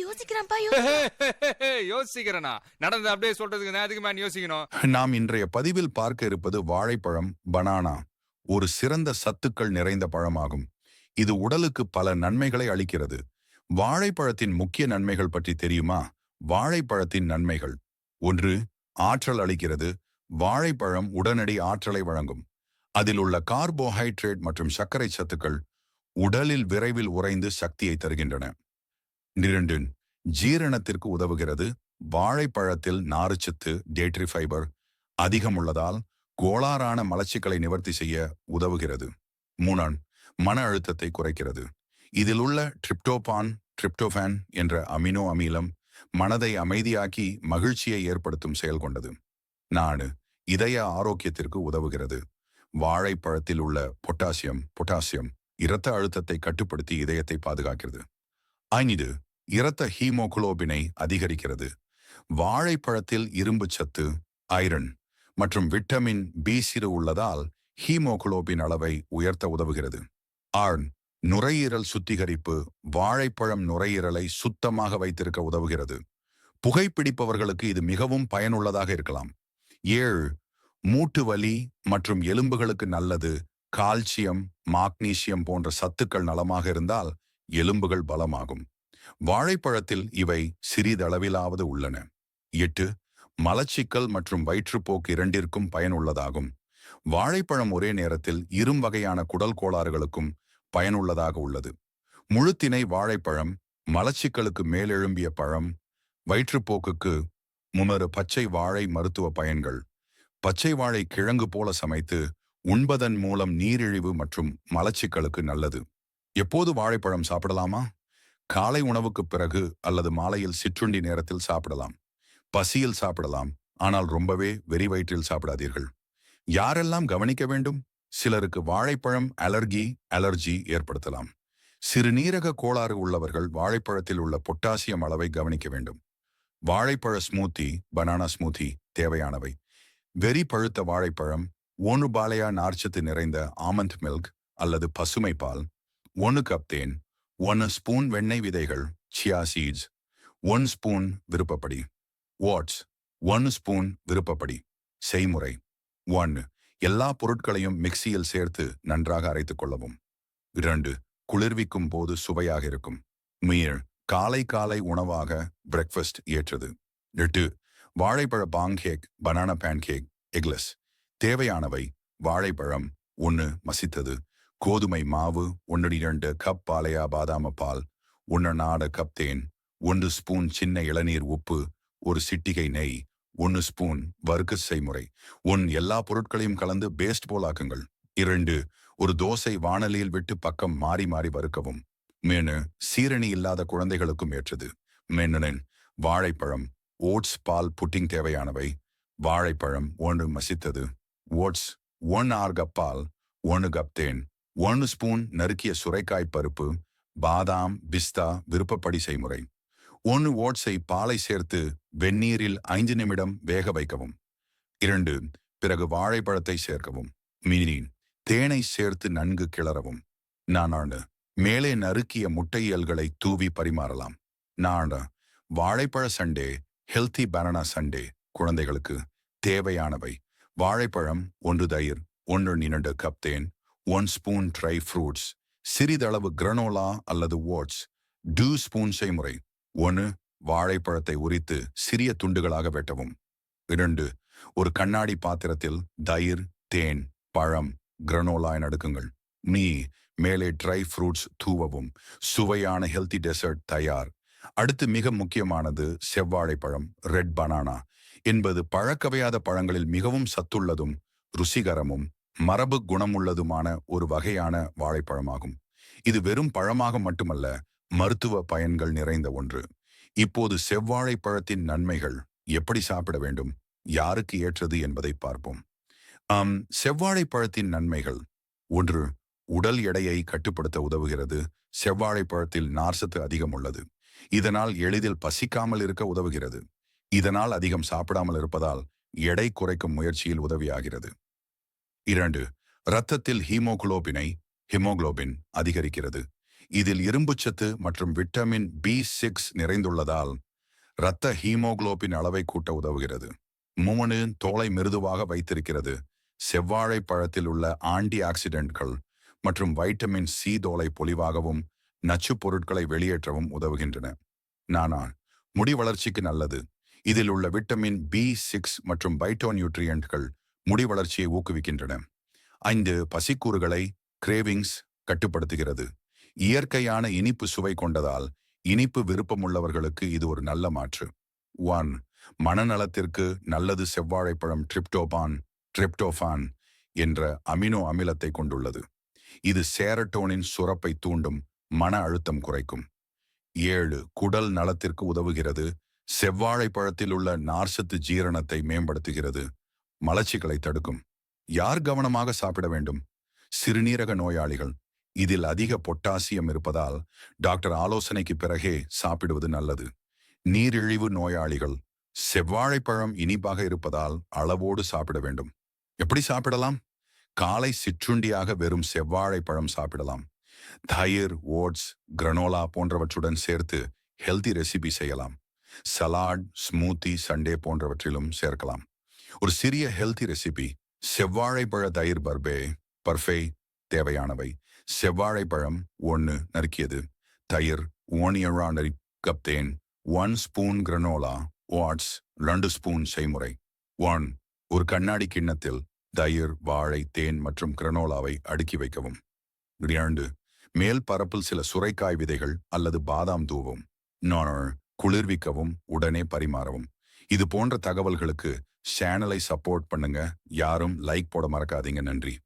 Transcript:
யோசிக்கிறான்ப்பா யோசிக்கிறான். யோசிக்கிறேனா? நடந்து அப்படியே சொல்றதுக்கு நான் எதுக்கு மேன் யோசிக்கணும்? நாம் இன்றைய பதிவில் பார்க்க இருப்பது வாழைப்பழம் பனானா ஒரு சிறந்த சத்துக்கள் நிறைந்த பழமாகும். இது உடலுக்கு பல நன்மைகளை அளிக்கிறது. வாழைப்பழத்தின் முக்கிய நன்மைகள் பற்றி தெரியுமா? வாழைப்பழத்தின் நன்மைகள். ஒன்று ஆற்றல் அளிக்கிறது. வாழைப்பழம் உடனடி ஆற்றலை வழங்கும். அதில் உள்ள கார்போஹைட்ரேட் மற்றும் சர்க்கரை சத்துக்கள் உடலில் விரைவில் உறைந்து சக்தியை தருகின்றன. இரண்டு ஜீரணத்திற்கு உதவுகிறது. வாழைப்பழத்தில் நார்ச்சத்து டேட்ரி ஃபைபர் அதிகம் உள்ளதால் கோளாறான மலச்சிக்கலை நிவர்த்தி செய்ய உதவுகிறது. மூணான் மன அழுத்தத்தை குறைக்கிறது. இதில் உள்ள ட்ரிப்டோபான் ட்ரிப்டோஃபேன் என்ற அமினோ அமிலம் மனதை அமைதியாக்கி மகிழ்ச்சியை ஏற்படுத்தும் செயல் கொண்டது. நாடு இதய ஆரோக்கியத்திற்கு உதவுகிறது. வாழைப்பழத்தில் உள்ள பொட்டாசியம் பொட்டாசியம் இரத்த அழுத்தத்தை கட்டுப்படுத்தி இதயத்தை பாதுகாக்கிறது. ஐந்து இரத்த ஹீமோகுளோபினை அதிகரிக்கிறது. வாழைப்பழத்தில் இரும்பு சத்து ஐரன் மற்றும் விட்டமின் பி சிறு உள்ளதால் ஹீமோகுளோபின் அளவை உயர்த்த உதவுகிறது. ஆண் நுரையீரல் சுத்திகரிப்பு வாழைப்பழம் நுரையீரலை சுத்தமாக வைத்திருக்க உதவுகிறது. புகைப்பிடிப்பவர்களுக்கு இது மிகவும் பயனுள்ளதாக இருக்கலாம். ஏழு மூட்டு வலி மற்றும் எலும்புகளுக்கு நல்லது கால்சியம் மாக்னீசியம் போன்ற சத்துக்கள் நலமாக இருந்தால் எலும்புகள் பலமாகும். வாழைப்பழத்தில் இவை சிறிதளவிலாவது உள்ளன. எட்டு மலச்சிக்கல் மற்றும் வயிற்றுப்போக்கு இரண்டிற்கும் பயனுள்ளதாகும். வாழைப்பழம் ஒரே நேரத்தில் இரும் வகையான குடல் கோளாறுகளுக்கும் பயனுள்ளதாக உள்ளது. முழுத்தினை வாழைப்பழம் மலச்சிக்கலுக்கு மேலெழும்பிய பழம் வயிற்றுப்போக்குக்கு முன்னொரு பச்சை வாழை மருத்துவ பயன்கள். பச்சை வாழை கிழங்கு போல சமைத்து உண்பதன் மூலம் நீரிழிவு மற்றும் மலச்சிக்கலுக்கு நல்லது. எப்போது வாழைப்பழம் சாப்பிடலாமா? காலை உணவுக்கு பிறகு அல்லது மாலையில் சிற்றுண்டி நேரத்தில் சாப்பிடலாம். பசியில் சாப்பிடலாம். ஆனால் ரொம்பவே வெறி வயிற்றில் சாப்பிடாதீர்கள். யாரெல்லாம் கவனிக்க வேண்டும்? சிலருக்கு வாழைப்பழம் அலர்கி அலர்ஜி ஏற்படுத்தலாம். சிறுநீரக கோளாறு உள்ளவர்கள் வாழைப்பழத்தில் உள்ள பொட்டாசியம் அளவை கவனிக்க வேண்டும். வாழைப்பழ ஸ்மூத்தி பனானா ஸ்மூத்தி தேவையானவை. வெறி பழுத்த வாழைப்பழம் ஒன்று பாலையா நார்ச்சத்து நிறைந்த ஆமண்ட் மில்க் அல்லது பசுமை பால் ஒன்று கப் தேன் ஒன்று ஸ்பூன் வெண்ணெய் விதைகள் சியா சீட்ஸ் ஒன் ஸ்பூன் விருப்பப்படி. வாட்ஸ் ஒன் ஸ்பூன் விருப்பப்படி. செய்முறை. ஒன் எல்லா பொருட்களையும் மிக்சியில் சேர்த்து நன்றாக அரைத்துக் கொள்ளவும். இரண்டு குளிர்விக்கும் போது சுவையாக இருக்கும். மீள் காலை காலை உணவாக பிரேக்ஃபாஸ்ட் ஏற்றது. எட்டு வாழைப்பழ பாங்கேக் பனானா பேன்கேக் எக்லஸ் தேவையானவை வாழைப்பழம் ஒன்று மசித்தது. கோதுமை மாவு ஒன்று இரண்டு கப் பாலையா பாதாம பால் ஒன்று நாட கப் தேன் ஒன்று ஸ்பூன் சின்ன இளநீர் உப்பு ஒரு சிட்டிகை நெய் ஒன்று ஸ்பூன் வறுக்கு செய்முறை. உன் எல்லா பொருட்களையும் கலந்து பேஸ்ட் போலாக்குங்கள் இரண்டு ஒரு தோசை வானலியில் விட்டு பக்கம் மாறி மாறி வறுக்கவும். மேனு சீரணி இல்லாத குழந்தைகளுக்கும் ஏற்றது. மேனுனின் வாழைப்பழம் ஓட்ஸ் பால் புட்டிங் தேவையானவை. வாழைப்பழம் ஒன்று மசித்தது. ஓட்ஸ் ஒன் ஆர் கப் பால் ஒன்று கப் தேன் ஒன்று ஸ்பூன் நறுக்கிய சுரைக்காய் பருப்பு பாதாம் பிஸ்தா விருப்பப்படி செய்முறை. ஒன்று ஓட்ஸை பாலை சேர்த்து வெந்நீரில் ஐந்து நிமிடம் வேக வைக்கவும். இரண்டு பிறகு வாழைப்பழத்தை சேர்க்கவும். மீனின் தேனை சேர்த்து நன்கு கிளறவும். நானாண்டு மேலே நறுக்கிய முட்டையல்களை தூவி பரிமாறலாம். நாட வாழைப்பழ சண்டே ஹெல்த்தி பனானா சண்டே குழந்தைகளுக்கு தேவையானவை. வாழைப்பழம் ஒன்று தயிர் ஒன்று நிரண்டு கப் தேன் ஒன் ஸ்பூன் ட்ரை ஃப்ரூட்ஸ் சிறிதளவு கிரனோலா அல்லது ஓட்ஸ் டூ ஸ்பூன் செய்முறை. ஒன்று வாழைப்பழத்தை உரித்து சிறிய துண்டுகளாக வெட்டவும். இரண்டு ஒரு கண்ணாடி பாத்திரத்தில் தயிர் தேன் பழம் கிரனோலா நடுக்குங்கள் மீ மேலே ட்ரை ஃப்ரூட்ஸ் தூவவும். சுவையான ஹெல்த்தி டெசர்ட் தயார். அடுத்து மிக முக்கியமானது செவ்வாழைப்பழம் ரெட் பனானா என்பது பழக்கவையாத பழங்களில் மிகவும் சத்துள்ளதும் ருசிகரமும் மரபு குணமுள்ளதுமான ஒரு வகையான வாழைப்பழமாகும். இது வெறும் பழமாக மட்டுமல்ல மருத்துவ பயன்கள் நிறைந்த ஒன்று. இப்போது செவ்வாழை பழத்தின் நன்மைகள் எப்படி சாப்பிட வேண்டும்? யாருக்கு ஏற்றது என்பதை பார்ப்போம். ஆம் செவ்வாழை பழத்தின் நன்மைகள். ஒன்று உடல் எடையை கட்டுப்படுத்த உதவுகிறது. செவ்வாழை பழத்தில் நார்சத்து அதிகம் உள்ளது. இதனால் எளிதில் பசிக்காமல் இருக்க உதவுகிறது. இதனால் அதிகம் சாப்பிடாமல் இருப்பதால் எடை குறைக்கும் முயற்சியில் உதவியாகிறது. இரண்டு இரத்தத்தில் ஹீமோகுளோபினை ஹிமோகுளோபின் அதிகரிக்கிறது. இதில் இரும்புச்சத்து மற்றும் விட்டமின் பி சிக்ஸ் நிறைந்துள்ளதால் இரத்த ஹீமோகுளோபின் அளவை கூட்ட உதவுகிறது. மூணு தோலை மிருதுவாக வைத்திருக்கிறது. செவ்வாழை பழத்தில் உள்ள ஆன்டி ஆக்சிடென்ட்கள் மற்றும் வைட்டமின் சி தோலை பொலிவாகவும் நச்சுப் பொருட்களை வெளியேற்றவும் உதவுகின்றன. நானா முடி வளர்ச்சிக்கு நல்லது. இதில் உள்ள விட்டமின் பி சிக்ஸ் மற்றும் பைட்டோ நியூட்ரியன்ட்கள் முடி வளர்ச்சியை ஊக்குவிக்கின்றன. ஐந்து பசிக்கூறுகளை கிரேவிங்ஸ் கட்டுப்படுத்துகிறது. இயற்கையான இனிப்பு சுவை கொண்டதால் இனிப்பு விருப்பமுள்ளவர்களுக்கு இது ஒரு நல்ல மாற்று. ஒன் மனநலத்திற்கு நல்லது செவ்வாழைப்பழம் ட்ரிப்டோபான் ட்ரிப்டோபான் என்ற அமினோ அமிலத்தை கொண்டுள்ளது. இது சேரட்டோனின் சுரப்பை தூண்டும் மன அழுத்தம் குறைக்கும். ஏழு குடல் நலத்திற்கு உதவுகிறது. செவ்வாழை பழத்தில் உள்ள நார்சத்து ஜீரணத்தை மேம்படுத்துகிறது. மலச்சிக்கலை தடுக்கும். யார் கவனமாக சாப்பிட வேண்டும்? சிறுநீரக நோயாளிகள். இதில் அதிக பொட்டாசியம் இருப்பதால் டாக்டர் ஆலோசனைக்கு பிறகே சாப்பிடுவது நல்லது. நீரிழிவு நோயாளிகள். செவ்வாழைப்பழம் இனிப்பாக இருப்பதால் அளவோடு சாப்பிட வேண்டும். எப்படி சாப்பிடலாம்? காலை சிற்றுண்டியாக வெறும் செவ்வாழைப்பழம் சாப்பிடலாம். தயிர் ஓட்ஸ் கிரனோலா போன்றவற்றுடன் சேர்த்து ஹெல்தி ரெசிபி செய்யலாம். சலாட் ஸ்மூத்தி சண்டே போன்றவற்றிலும் சேர்க்கலாம். ஒரு சிறிய ஹெல்தி ரெசிபி செவ்வாழைப்பழ தயிர் பர்பே பர்ஃபே தேவையானவை. செவ்வாழைப்பழம் ஒன்று நறுக்கியது. தயிர் ஓனியரா நரி தேன் ஒன் ஸ்பூன் கிரனோலா வாட்ஸ் ரெண்டு ஸ்பூன் செய்முறை. ஒன் ஒரு கண்ணாடி கிண்ணத்தில் தயிர் வாழை தேன் மற்றும் கிரனோலாவை அடுக்கி வைக்கவும். இரண்டு மேல் பரப்பில் சில சுரைக்காய் விதைகள் அல்லது பாதாம் தூவும். குளிர்விக்கவும் உடனே பரிமாறவும். இது போன்ற தகவல்களுக்கு சேனலை சப்போர்ட் பண்ணுங்க. யாரும் லைக் போட மறக்காதீங்க. நன்றி.